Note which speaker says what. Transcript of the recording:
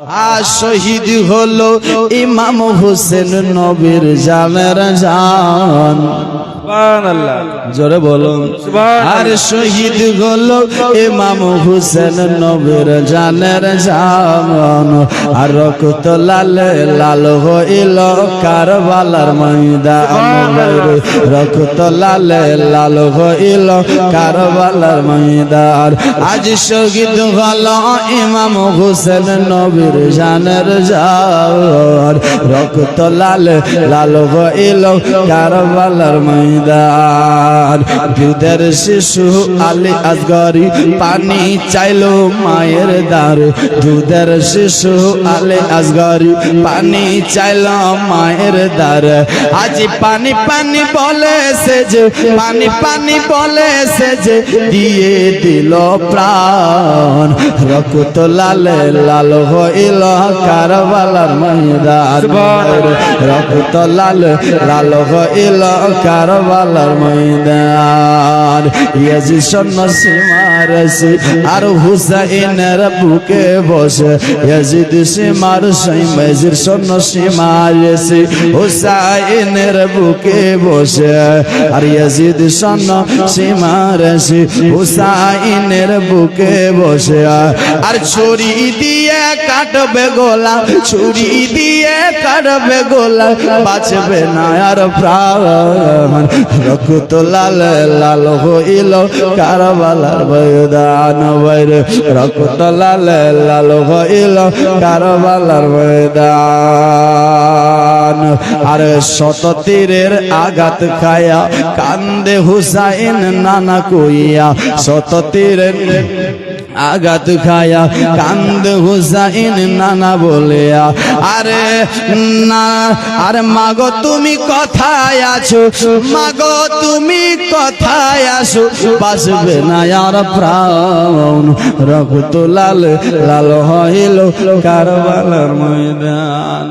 Speaker 1: আর শহীদ হলো ইমাম হোসেন নবীর জানের জান। জোরে বলুন। আর শহীদ হলো ইমাম হোসেন নবীর জানের জান। আর রক্ত লাল লাল হইল কারবালার ময়দান রক্ত লাল লাল হইল কারবালার ময়দান। আজ শহীদ হলো ইমাম হোসেন নবীর জানের জান রক্ত লাল লাল হইল কারবালার ময়দান। দুধের শিশু আলী আসগরি পানি চাইলো মায়ের দ্বার। দুধের শিশু আলী আসগরি পানি চাইলো মায়ের দ্বার। আজ পানি পানি বলে সে যে, পানি পানি বলে সে যে দিয়ে দিল প্রাণ। রক্ত লাল লাল হইল কারবালার ময়দান। রক্ত লাল লাল হইল কারবালার ময়দান। ইয়াজি সন্ন সীমারসি আর হুসাইনের বুকে বসে। ইয়াজিদ সীমার সৈমাজির সন্ন সীমারসি হুসাইনের বুকে বসে। আর ইয়াজিদ সন্ন সীমারসি হুসাইনের বুকে বসে। আর ছুরি দিয়ে কাটবে গোলা, ছুরি দিয়ে কাটবে গোলা, বাঁচবে না আর প্রাণ। রক্ত লাল লাল হইল কারবালার ময়দান বাইরে। রক্ত লাল লাল হইল কারবালার ময়দান। আর শত তীরের আঘাত খায়া কান্দে হুসাইন নানা কইয়া, শত তীরের আঘাত খায়া কান্দ হুসাইন নানা বলিয়া, আরে না, আরে মাগো তুমি কথায় আছো? মাগো তুমি কথায় আসো বাসবে না আর প্রাণ, রক্ত লাল লাল হইল কারবালার ময়দান।